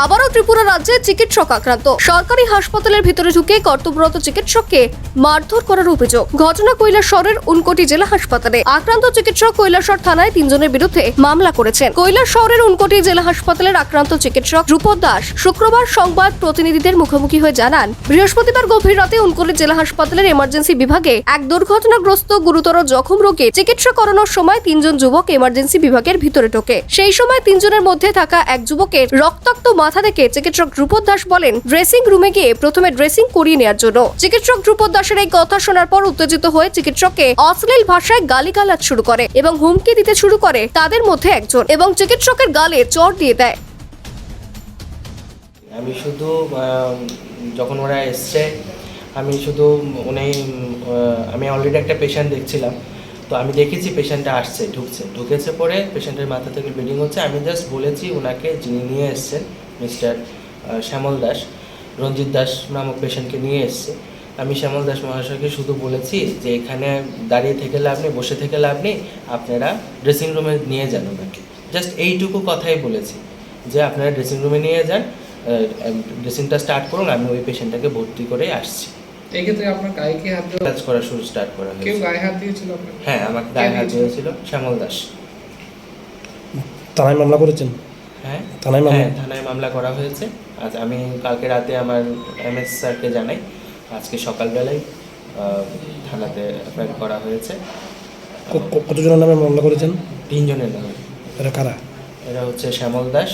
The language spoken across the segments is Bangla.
আবারও ত্রিপুরা রাজ্যে চিকিৎসক আক্রান্ত। সরকারি হাসপাতালের ভিতরে ঢুকে কর্তব্যরত চিকিৎসককে মারধর করার অভিযোগ। ঘটনা কৈলাসরের উনকোটি জেলা হাসপাতালে। আক্রান্ত চিকিৎসক কৈলাসর থানায় তিনজনের বিরুদ্ধে মামলা করেছেন। কৈলাসরের উনকোটি জেলা হাসপাতালের আক্রান্ত চিকিৎসক ধ্রুপদ দাস শুক্রবার সংবাদ প্রতিনিধিদের মুখোমুখি হয়ে জানান, বৃহস্পতিবার গভীর রাতে উনকোটি জেলা হাসপাতালের এমার্জেন্সি বিভাগে এক দুর্ঘটনাগ্রস্ত গুরুতর জখম রোগে চিকিৎসা করানোর সময় তিনজন যুবক এমার্জেন্সি বিভাগের ভিতরে ঢোকে। সেই সময় তিনজনের মধ্যে থাকা এক যুবকের রক্তাক্ত মাথা দেখে চিকিৎসক ধ্রুপদ দাস বলেন ড্রেসিং রুমে গিয়ে প্রথমে ড্রেসিং করিয়ে নেওয়ার জন্য। চিকিৎসক ধ্রুপদ দাসের এই কথা শোনার পর উত্তেজিত হয়ে চিকিৎসককে অশ্লীল ভাষায় গালিগালাজ শুরু করে এবং হুমকি দিতে শুরু করে তাদের মধ্যে একজন এবং চিকিৎসকের গালে চড় দিয়ে দেয়। আমি শুধু যখন ওরা এসছে, আমি শুধু উনি আমি অলরেডি একটা পেশেন্ট দেখছিলাম। তো আমি দেখেছি পেশেন্টটা আসছে, ঢুকছে। ঢুকেছে পরে পেশেন্টের মাথা থেকে ব্লিডিং হচ্ছে। আমি জাস্ট বলেছি ওনাকে যিনি নিয়ে এসছেন মিস্টার শ্যামল দাস রঞ্জিত দাস নামক পেশেন্টকে নিয়ে এসছে। আমি শ্যামল দাস মহাশয়কে শুধু বলেছি যে এখানে দাঁড়িয়ে থেকে লাভ নেই বসে থেকে লাভ নেই আপনারা ড্রেসিং রুমে নিয়ে যান ওনাকে। জাস্ট এইটুকু কথাই বলেছি যে আপনারা ড্রেসিং রুমে নিয়ে যান ড্রেসিংটা স্টার্ট করুন আমি ওই পেশেন্টটাকে ভর্তি করে আসছি। এই ক্ষেত্রে আপনার গায়ে কি হাত কাজ করা শুরু স্টার্ট করা কেউ গায়ে হাত দিয়েছিল হ্যাঁ আমাকে গায়ে হাত দিয়েছিল? দিয়েছিল শ্যামল দাস। থানায় মামলা করেছেন? হ্যাঁ? থানায় মামলা? হ্যাঁ থানায় মামলা করা হয়েছে। আজ আমি কালকে রাতে আমার এম এস স্যারকে জানাই। আজকে সকালবেলায় থানাতে অ্যাপয়েন্ট করা হয়েছে। কতজনের নামে মামলা করেছেন? তিনজনের নামে। এরা কারা? এরা হচ্ছে শ্যামল দাস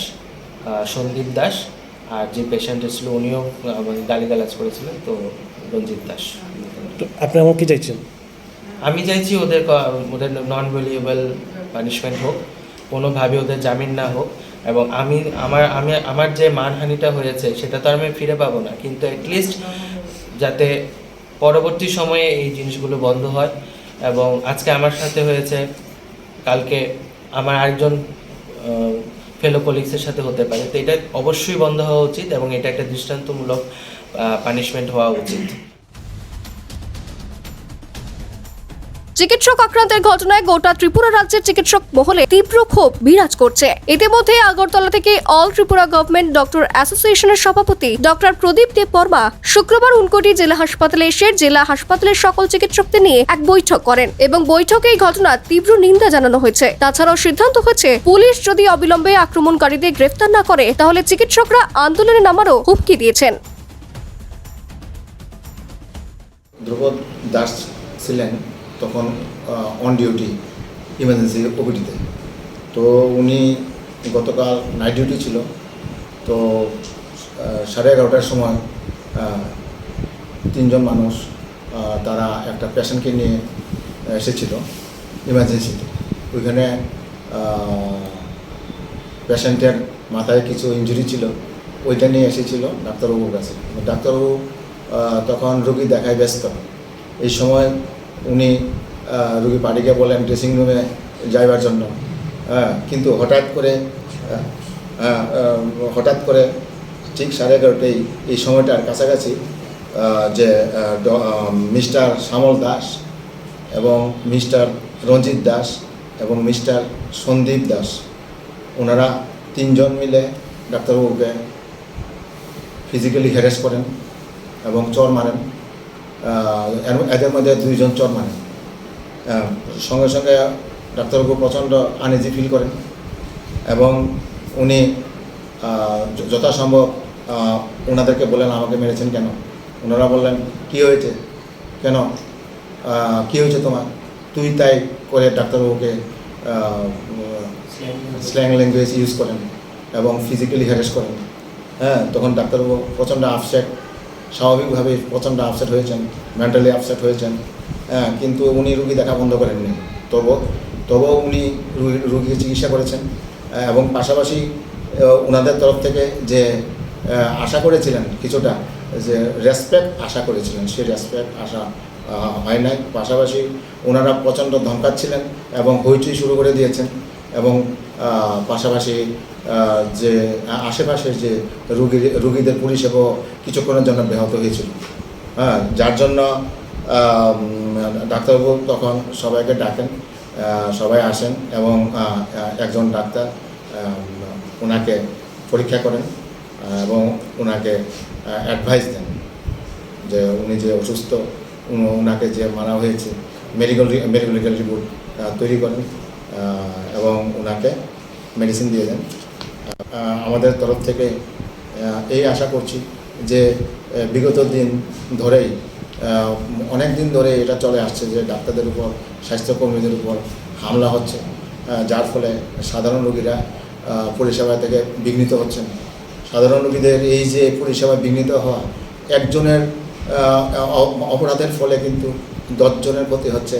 সন্দীপ দাস আর যে পেশেন্ট ছিল উনিও আমাকে গালিগালাজ করেছিলেন তো রঞ্জিত দাস। তো আপনি আমার কি চাইছেন? আমি চাইছি ওদের ওদের নন ভ্যালুয়েবল পানিশমেন্ট হোক। কোনোভাবে ওদের জামিন না হোক এবং আমি, আমার আমি, আমার যে মানহানিটা হয়েছে, সেটা তো আমি ফিরে পাবো না। কিন্তু অ্যাটলিস্ট যাতে পরবর্তী সময়ে এই জিনিসগুলো বন্ধ হয় এবং আজকে আমার সাথে হয়েছে, কালকে আমার আরেকজন ফেলো কলিগসের সাথে হতে পারে। তো এটা অবশ্যই বন্ধ হওয়া উচিত এবং এটা একটা দৃষ্টান্তমূলক পানিশমেন্ট হওয়া উচিত। চিকিৎসক আক্রান্তের ঘটনায় গোটা ত্রিপুরা রাজ্যের চিকিৎসক মহলে তীব্র ক্ষোভ বিরাজ করছে। ইতিমধ্যে আগরতলা থেকে অল ত্রিপুরা গভর্নমেন্ট ডক্টর অ্যাসোসিয়েশনের সভাপতি ডক্টর প্রদীপ দেব বর্মা শুক্রবার উনকোটি জেলা হাসপাতালে এসে জেলা হাসপাতালের সকল চিকিৎসকদের নিয়ে এক বৈঠক করেন এবং বৈঠকে এই ঘটনার তীব্র নিন্দা জানানো হয়েছে। তাছাড়াও সিদ্ধান্ত হয়েছে, পুলিশ যদি অবিলম্বে আক্রমণকারীদের গ্রেফতার না করে, তাহলে চিকিৎসকরা আন্দোলনে নামারও হুমকি দিয়েছেন। ধ্রুপদ দাস ছিলেন। তখন অন ডিউটি ইমার্জেন্সি ওপিডিতে তো। উনি গতকাল নাইট ডিউটি ছিল। তো সাড়ে এগারোটার সময় তিনজন মানুষ তারা একটা পেশেন্টকে নিয়ে এসেছিল ইমার্জেন্সিতে ওইখানে পেশেন্টের মাথায় কিছু ইঞ্জুরি ছিল। ওইটা নিয়ে এসেছিল ডাক্তারবাবুর কাছে। ডাক্তারবাবু তখন রুগী দেখায় ব্যস্ত। এই সময় উনি রুগী পার্টিকে বলেন ড্রেসিং রুমে যাইবার জন্য। হ্যাঁ কিন্তু হঠাৎ করে হঠাৎ করে ঠিক সাড়ে এগারোটাই এই সময়টার কাছাকাছি যে মিস্টার শ্যামল দাস এবং মিস্টার রঞ্জিত দাস এবং মিস্টার সন্দীপ দাস, ওনারা তিনজন মিলে ডাক্তারবাবুকে ফিজিক্যালি হ্যারেস করেন এবং চর মারেন। এদের মধ্যে দুইজন চর মানে। সঙ্গে সঙ্গে ডাক্তারবাবু প্রচণ্ড আনইজি ফিল করেন এবং উনি যথাসম্ভব ওনাদেরকে বলেন আমাকে মেরেছেন কেন? ওনারা বললেন, কি হয়েছে? কেন? কি হয়েছে তোমার? তুই তাই করে ডাক্তারবাবুকে স্ল্যাং ল্যাঙ্গুয়েজ ইউজ করেন এবং ফিজিক্যালি হ্যারেস করেন। হ্যাঁ তখন ডাক্তারবাবু প্রচণ্ড আপসেট স্বাভাবিকভাবে প্রচণ্ড আপসেট হয়েছেন মেন্টালি আপসেট হয়েছেন। হ্যাঁ কিন্তু উনি রুগী দেখা বন্ধ করেননি। তবু তবুও উনি রুগী- রুগীকে চিকিৎসা করেছেন। এবং পাশাপাশি ওনাদের তরফ থেকে যে আশা করেছিলেন কিছুটা, যে রেসপেক্ট আশা করেছিলেন, সেই রেসপেক্ট আশা হয় নাই। পাশাপাশি ওনারা প্রচণ্ড ধমকাচ্ছিলেন এবং হইচই শুরু করে দিয়েছেন। এবং পাশাপাশি যে আশেপাশের যে রুগী রুগীদের পরিষেবা কিছুক্ষণের জন্য ব্যাহত হয়েছিল। হ্যাঁ যার জন্য ডাক্তারবাবু তখন সবাইকে ডাকেন সবাই আসেন এবং একজন ডাক্তার ওনাকে পরীক্ষা করেন এবং ওনাকে অ্যাডভাইস দেন যে উনি যে অসুস্থ ওনাকে যে মারা হয়েছে মেডিকেল মেডিকেল রিপোর্ট তৈরি করেন। এবং ওনাকে মেডিসিন দিয়ে দেন। আমাদের তরফ থেকে এই আশা করছি যে বিগত দিন ধরেই অনেক দিন ধরে এটা চলে আসছে যে ডাক্তারদের উপর, স্বাস্থ্যকর্মীদের উপর হামলা হচ্ছে। যার ফলে সাধারণ রোগীরা পরিষেবা থেকে বিঘ্নিত হচ্ছেন। সাধারণ রোগীদের এই যে পরিষেবা বিঘ্নিত হওয়া, একজনের অপরাধের ফলে কিন্তু দশজনের প্রতি হচ্ছে।